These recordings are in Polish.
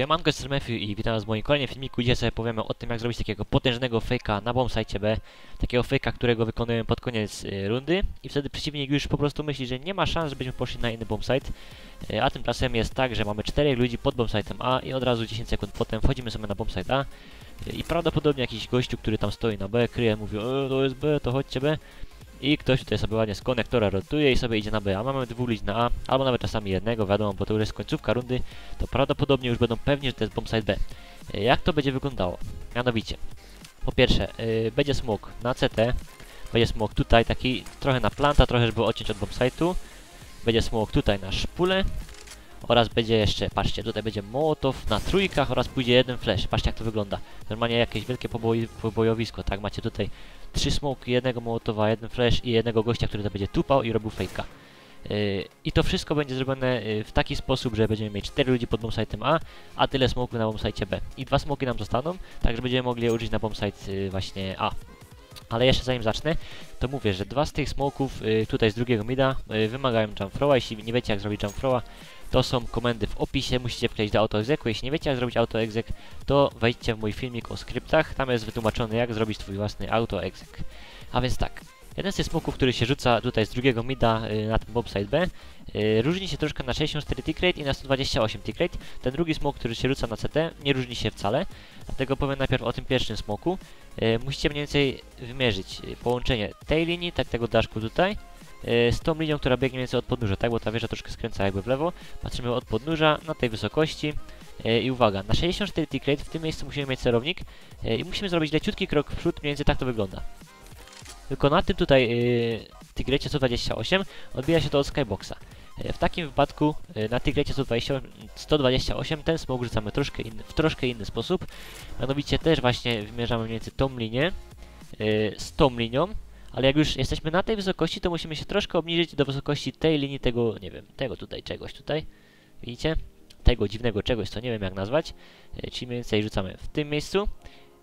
Siemanko, jestem Matthew i witam was w moim kolejnym filmiku. Dzisiaj sobie powiemy o tym, jak zrobić takiego potężnego fejka na bombsite B. Takiego fejka, którego wykonujemy pod koniec y, rundy i wtedy przeciwnik już po prostu myśli, że nie ma szans, żebyśmy poszli na inny bombsite. Y, a tymczasem jest tak, że mamy 4 ludzi pod bombsite'em A i od razu 10 sekund potem wchodzimy sobie na bombsite A. Y, I prawdopodobnie jakiś gościu, który tam stoi na B, kryje, mówi, e, to jest B, to chodźcie B. I ktoś tutaj sobie ładnie z konektora rotuje i sobie idzie na B, a mamy dwóch ludzi na A, albo nawet czasami jednego, wiadomo, bo to już jest końcówka rundy, to prawdopodobnie już będą pewni, że to jest bombsite B. E, Jak to będzie wyglądało? Mianowicie, po pierwsze, yy, będzie smok na CT, będzie smok tutaj, taki trochę na planta, trochę żeby odciąć od bombsite'u, będzie smok tutaj na szpulę, oraz będzie jeszcze, patrzcie, tutaj będzie mołotow na trójkach oraz pójdzie jeden flash. Patrzcie jak to wygląda. Normalnie jakieś wielkie poboj pobojowisko, tak? Macie tutaj trzy smoki, jednego mołotowa, jeden flash i jednego gościa, który to będzie tupał i robił fejka. Yy, I to wszystko będzie zrobione yy, w taki sposób, że będziemy mieć 4 ludzi pod bombsite'em A, a tyle smoków na bombsite B. I dwa smoki nam zostaną, tak że będziemy mogli je użyć na bombsite yy, właśnie A. Ale jeszcze zanim zacznę, to mówię, że dwa z tych smoków tutaj z drugiego mida wymagają jumpthrowa. Jeśli nie wiecie jak zrobić jumpthrowa, to są komendy w opisie, musicie wkleić do autoexecu. Jeśli nie wiecie jak zrobić autoexec, to wejdźcie w mój filmik o skryptach, tam jest wytłumaczony jak zrobić twój własny autoexec. A więc tak, jeden z tych smoków, który się rzuca tutaj z drugiego mida y, na ten bobside B, y, różni się troszkę na 64 tick rate i na 128 tick rate. Ten drugi smok, który się rzuca na CT, nie różni się wcale, dlatego powiem najpierw o tym pierwszym smoku. Y, musicie mniej więcej wymierzyć połączenie tej linii, tak tego daszku tutaj, z tą linią, która biegnie więcej od podnóża, tak, bo ta wieża troszkę skręca jakby w lewo. Patrzymy od podnóża na tej wysokości y, i uwaga, na 64 tick rate w tym miejscu musimy mieć celownik y, i musimy zrobić leciutki krok w przód, mniej więcej tak to wygląda. Tylko na tym tutaj Tigrecie 128 odbija się to od Skyboxa. W takim wypadku na Tigrecie 128, 128 ten smok rzucamy troszkę inny, w troszkę inny sposób. Mianowicie też właśnie wymierzamy mniej więcej tą linię z tą linią, ale jak już jesteśmy na tej wysokości, to musimy się troszkę obniżyć do wysokości tej linii, tego, nie wiem, tego tutaj czegoś tutaj. Widzicie? Tego dziwnego czegoś, co nie wiem jak nazwać. Yy, czyli mniej więcej rzucamy w tym miejscu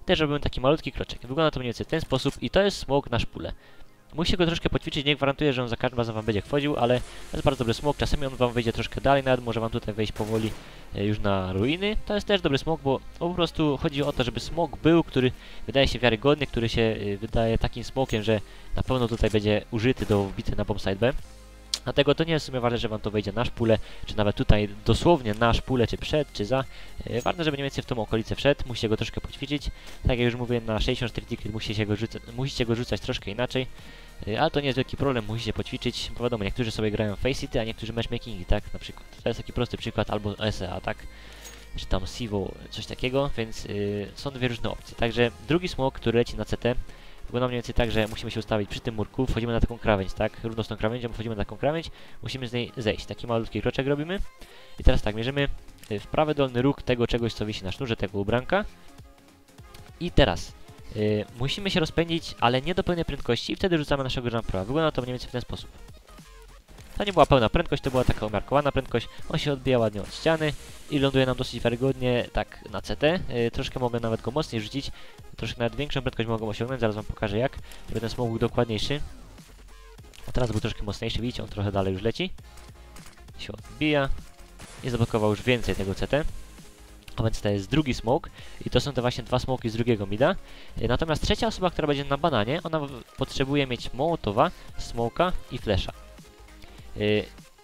też robiłem taki malutki kroczek. Wygląda to mniej więcej w ten sposób i to jest smok na szpulę. Musicie go troszkę poćwiczyć, nie gwarantuję, że on za każdym razem wam będzie wchodził, ale to jest bardzo dobry smok. Czasami on wam wyjdzie troszkę dalej, nawet może wam tutaj wejść powoli e, już na ruiny. To jest też dobry smok, bo po prostu chodzi o to, żeby smok był, który wydaje się wiarygodny, który się e, wydaje takim smokiem, że na pewno tutaj będzie użyty do wbity na bombsite B. Dlatego to nie jest w sumie ważne, że wam to wejdzie na szpulę, czy nawet tutaj dosłownie na szpulę, czy przed, czy za. E, ważne, żeby mniej więcej w tą okolicę wszedł, musicie go troszkę poćwiczyć. Tak jak już mówię, na 64 ticket musicie go, musicie go rzucać troszkę inaczej. E, ale to nie jest wielki problem, musicie poćwiczyć. Bo wiadomo, niektórzy sobie grają Faceit, a niektórzy matchmakingi, tak? Na przykład. To jest taki prosty przykład, albo SEA, tak? Czy tam Sivo, coś takiego, więc yy, są dwie różne opcje. Także drugi smok, który leci na CT, Wygląda mniej więcej tak, że musimy się ustawić przy tym murku, wchodzimy na taką krawędź, tak? Równo z tą krawędzią wchodzimy na taką krawędź, musimy z niej zejść. Taki malutki kroczek robimy. I teraz tak, mierzymy y, w prawy dolny róg tego czegoś, co wisi na sznurze tego ubranka. I teraz y, musimy się rozpędzić, ale nie do pełnej prędkości i wtedy rzucamy naszego jumpera. Wygląda to mniej więcej w ten sposób. To nie była pełna prędkość, to była taka umiarkowana prędkość. On się odbija ładnie od ściany i ląduje nam dosyć wiarygodnie tak na CT. Yy, troszkę mogę nawet go mocniej rzucić. Troszkę nawet większą prędkość mogę osiągnąć, zaraz wam pokażę jak. Smok był dokładniejszy. A teraz był troszkę mocniejszy, widzicie, on trochę dalej już leci. Się odbija. I zablokował już więcej tego CT. A więc to jest drugi smoke i to są te właśnie dwa smoki z drugiego mida. Yy, natomiast trzecia osoba, która będzie na bananie, ona potrzebuje mieć mołotowa, smoka i flesza.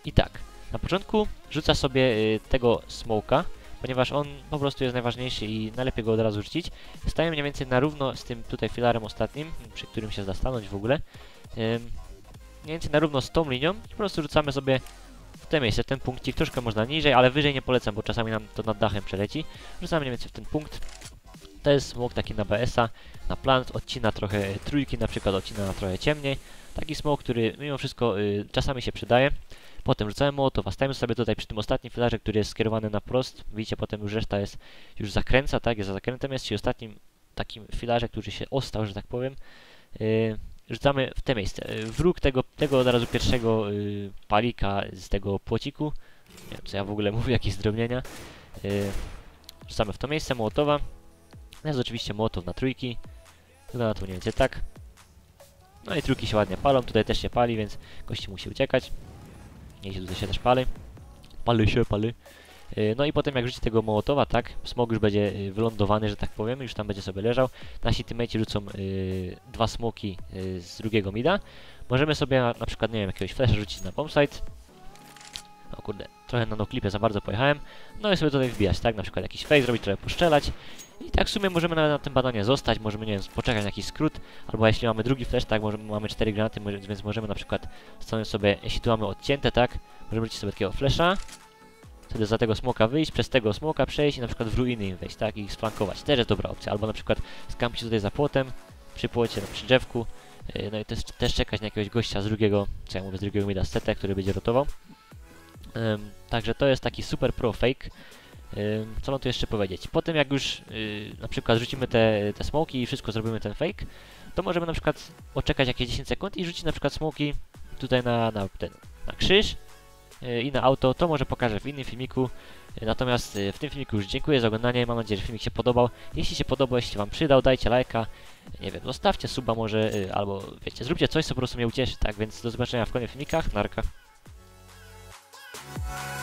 I tak, na początku rzuca sobie yy, tego smoka, ponieważ on po prostu jest najważniejszy i najlepiej go od razu rzucić. Staję mniej więcej na równo z tym tutaj filarem ostatnim, przy którym się zastanąć w ogóle. Mniej więcej na równo z tą linią i po prostu rzucamy sobie w te miejsce, w ten punkcik, troszkę można niżej, ale wyżej nie polecam, bo czasami nam to nad dachem przeleci. Rzucamy mniej więcej w ten punkt. To jest smok taki na BS-a, na plant, odcina trochę trójki, na przykład odcina na trochę ciemniej. Taki smok, który mimo wszystko y, czasami się przydaje. Potem rzucamy mołotowa, stajemy sobie tutaj przy tym ostatnim filarze, który jest skierowany na prost. Widzicie, potem już reszta jest, już zakręca, tak, jest za zakrętem jest, czyli ostatnim takim filarze, który się ostał, że tak powiem. Y, rzucamy w te miejsce. Y, wróg tego, tego od razu pierwszego y, palika z tego płociku. Nie wiem, co ja w ogóle mówię, jakieś zdrobnienia. Y, rzucamy w to miejsce mołotowa. Jest oczywiście mołotow na trójki. Wygląda to mniej więcej tak. No i trójki się ładnie palą, tutaj też się pali, więc gości musi uciekać. Nie się tutaj się też pali. Pali się, pali. Y, No i potem jak rzuci tego Mołotowa, tak, smog już będzie y, wylądowany, że tak powiem, już tam będzie sobie leżał. Nasi teammate'i rzucą y, dwa smoki y, z drugiego mida. Możemy sobie na, na przykład, nie wiem, jakiegoś flasha rzucić na bombsite. O kurde, trochę na noklipie za bardzo pojechałem. No i sobie tutaj wbijać, tak, na przykład jakiś fake zrobić, trochę poszczelać. I tak w sumie możemy na, na tym badaniu zostać, możemy, nie wiem, poczekać na jakiś skrót, albo jeśli mamy drugi flash, tak, możemy, mamy cztery granaty, więc możemy na przykład stanąć sobie, jeśli tu mamy odcięte, tak, możemy rzucić sobie takiego flasha, wtedy za tego smoka wyjść, przez tego smoka przejść i na przykład w ruiny im wejść, tak, i ich sflankować. Też jest dobra opcja. Albo na przykład skampić tutaj za płotem, przy płocie, no, przy drzewku, yy, no i też, też czekać na jakiegoś gościa z drugiego, co ja mówię, z drugiego mida setę, który będzie rotował. Ym, także to jest taki super pro fake. Ym, co mam tu jeszcze powiedzieć? Potem jak już yy, na przykład rzucimy te, te smoki i wszystko zrobimy ten fake, to możemy na przykład poczekać jakieś 10 sekund i rzucić na przykład smoki tutaj na, na, ten, na krzyż yy, i na auto, to może pokażę w innym filmiku. Yy, Natomiast yy, w tym filmiku już dziękuję za oglądanie, mam nadzieję, że filmik się podobał. Jeśli się podobał, jeśli wam przydał, dajcie lajka, nie wiem, zostawcie suba może, albo wiecie, zróbcie coś, co po prostu mnie ucieszy, tak? Więc do zobaczenia w kolejnych filmikach, narka. Música